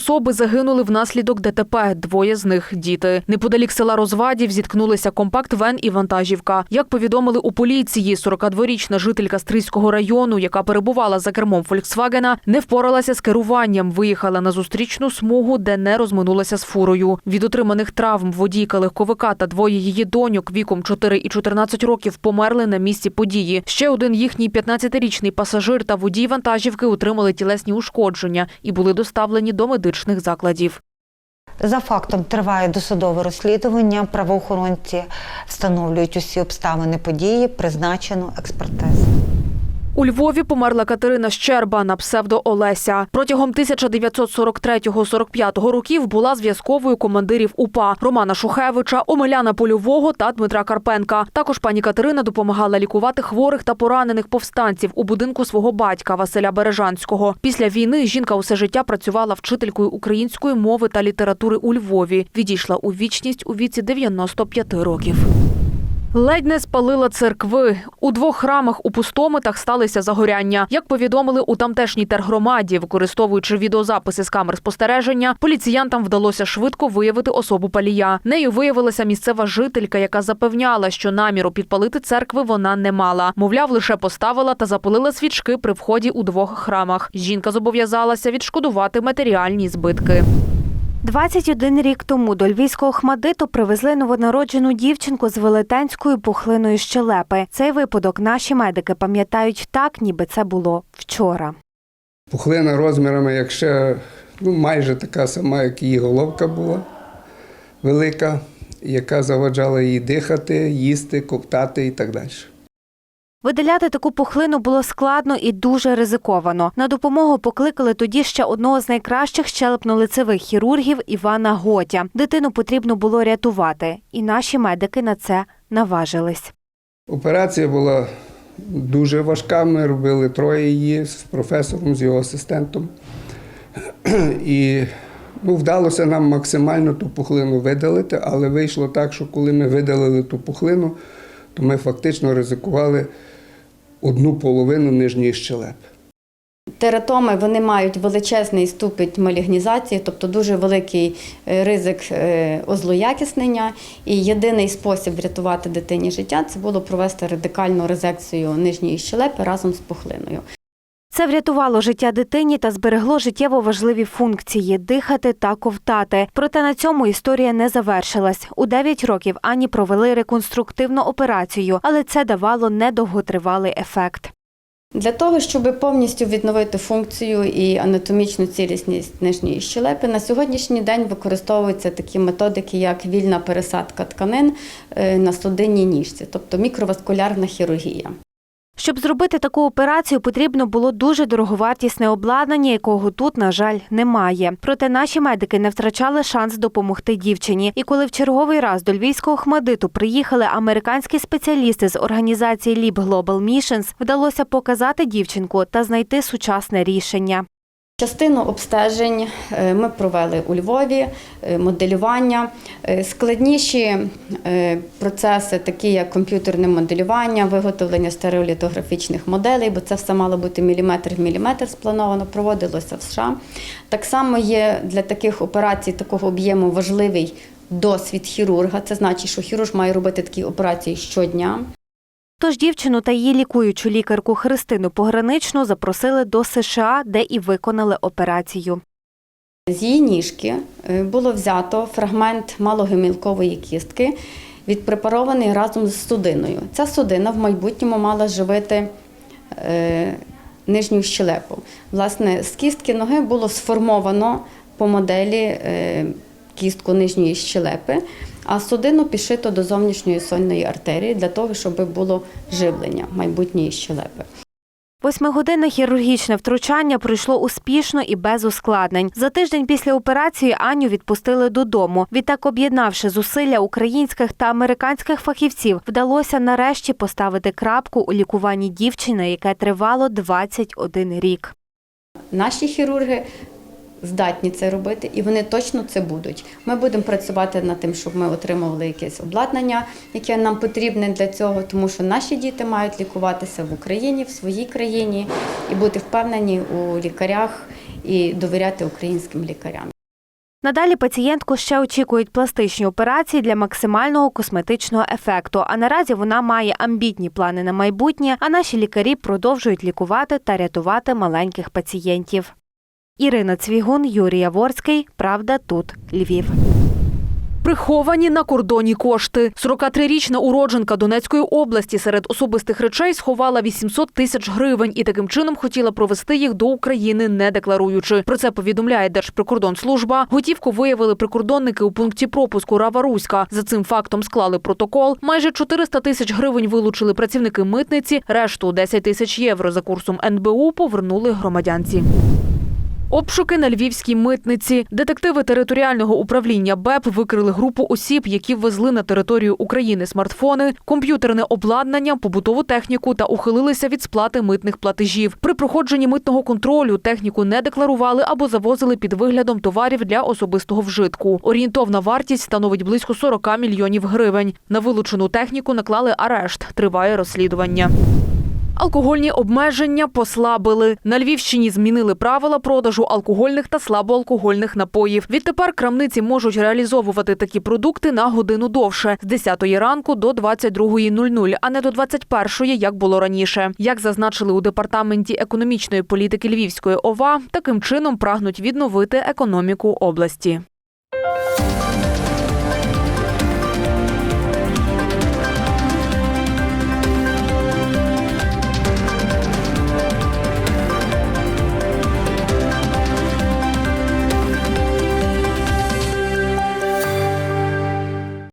особи загинули внаслідок ДТП. Двоє з них діти. Неподалік села Розвадів зіткнулися компакт-вен і вантажівка. Як повідомили у поліції, 42-річна жителька Стрийського району, яка перебувала за кермом Фольксвагена, не впоралася з керуванням. Виїхала на зустрічну смугу, де не розминулася з фурою. Від отриманих травм водійка легковика та двоє її доньок віком 4 і 14 років померли на місці події. Ще один їхній 15-річний пасажир та водій вантажівки отримали тілесні ушкодження і були доставлені до медичних закладів. За фактом триває досудове розслідування. Правоохоронці встановлюють усі обставини події, призначену експертизу. У Львові померла Катерина Щерба на псевдо Олеся. Протягом 1943-45 років була зв'язковою командирів УПА Романа Шухевича, Омеляна Польового та Дмитра Карпенка. Також пані Катерина допомагала лікувати хворих та поранених повстанців у будинку свого батька Василя Бережанського. Після війни жінка усе життя працювала вчителькою української мови та літератури у Львові. Відійшла у вічність у віці 95 років. Ледь не спалила церкви. У двох храмах у пустомитах сталися загоряння. Як повідомили у тамтешній тергромаді, використовуючи відеозаписи з камер спостереження, поліціянтам вдалося швидко виявити особу палія. Нею виявилася місцева жителька, яка запевняла, що наміру підпалити церкви вона не мала. Мовляв, лише поставила та запалила свічки при вході у двох храмах. Жінка зобов'язалася відшкодувати матеріальні збитки. 21 рік тому до львівського Хмадиту привезли новонароджену дівчинку з велетенською пухлиною щелепи. Цей випадок наші медики пам'ятають так, ніби це було вчора. Пухлина розмірами, як ще ну, майже така сама, як її головка була велика, яка заваджала їй дихати, їсти, ковтати і так далі. Видаляти таку пухлину було складно і дуже ризиковано. На допомогу покликали тоді ще одного з найкращих щелепно-лицевих хірургів Івана Готя. Дитину потрібно було рятувати, і наші медики на це наважились. Операція була дуже важка. Ми робили троє її з професором, з його асистентом. І ну, вдалося нам максимально ту пухлину видалити, але вийшло так, що коли ми видалили ту пухлину, то ми фактично ризикували одну половину нижньої щелепи. Тератоми вони мають величезний ступень малігнізації, тобто дуже великий е, ризик е, озлоякіснення. І єдиний спосіб врятувати дитині життя це було провести радикальну резекцію нижньої щелепи разом з пухлиною. Це врятувало життя дитині та зберегло життєво важливі функції дихати та ковтати. Проте на цьому історія не завершилась. У 9 років Ані провели реконструктивну операцію, але це давало недовготривалий ефект. Для того, щоб повністю відновити функцію і анатомічну цілісність нижньої щелепи, на сьогоднішній день використовуються такі методики, як вільна пересадка тканин е, на судинній ніжці, тобто мікроваскулярна хірургія. Щоб зробити таку операцію, потрібно було дуже дороговартісне обладнання, якого тут, на жаль, немає. Проте наші медики не втрачали шанс допомогти дівчині. І коли в черговий раз до львівського хмадиту приїхали американські спеціалісти з організації Lib Global Missions, вдалося показати дівчинку та знайти сучасне рішення. Частину обстежень е, ми провели у Львові, е, моделювання. Е, Складніші процеси, такі як комп'ютерне моделювання, виготовлення стереолітографічних моделей, бо це все мало бути міліметр в міліметр сплановано, проводилося в США. Так само є для таких операцій такого об'єму важливий досвід хірурга. Це значить, що хірург має робити такі операції щодня. Тож дівчину та її лікуючу лікарку Христину Пограничну запросили до США, де і виконали операцію. З її ніжки е, було взято фрагмент малогемілкової кістки, відпрепарований разом з судиною. Ця судина в майбутньому мала живити е, нижню щелепу. Власне, з кістки ноги було сформовано по моделі е, кістку нижньої щелепи, а судину підшито до зовнішньої сонної артерії для того, щоб було живлення майбутньої щелепи. Восьмигодинне хірургічне втручання пройшло успішно і без ускладнень. За тиждень після операції Аню відпустили додому. Відтак, об'єднавши зусилля українських та американських фахівців, вдалося нарешті поставити крапку у лікуванні дівчини, яке тривало 21 рік. Наші хірурги здатні це робити, і вони точно це будуть. Ми будемо працювати над тим, щоб ми отримували якесь обладнання, яке нам потрібне для цього, тому що наші діти мають лікуватися в Україні, в своїй країні і бути впевнені у лікарях і довіряти українським лікарям. Надалі пацієнтку ще очікують пластичні операції для максимального косметичного ефекту. А наразі вона має амбітні плани на майбутнє. А наші лікарі продовжують лікувати та рятувати маленьких пацієнтів. Ірина Цвігун, Юрій Яворський. Правда, тут Львів. Приховані на кордоні кошти. 43-річна уродженка Донецької області серед особистих речей сховала 800 тисяч гривень і таким чином хотіла провести їх до України, не декларуючи. Про це повідомляє Держприкордонслужба. Готівку виявили прикордонники у пункті пропуску Рава Руська. За цим фактом склали протокол. Майже 400 тисяч гривень вилучили працівники митниці. Решту 10 тисяч євро за курсом НБУ повернули громадянці. Обшуки на львівській митниці. Детективи територіального управління БЕП викрили групу осіб, які ввезли на територію України смартфони, комп'ютерне обладнання, побутову техніку та ухилилися від сплати митних платежів. При проходженні митного контролю техніку не декларували або завозили під виглядом товарів для особистого вжитку. Орієнтовна вартість становить близько 40 мільйонів гривень. На вилучену техніку наклали арешт. Триває розслідування. Алкогольні обмеження послабили. На Львівщині змінили правила продажу алкогольних та слабоалкогольних напоїв. Відтепер крамниці можуть реалізовувати такі продукти на годину довше з 10 ранку до 22.00, а не до 21, як було раніше. Як зазначили у департаменті економічної політики Львівської ОВА, таким чином прагнуть відновити економіку області.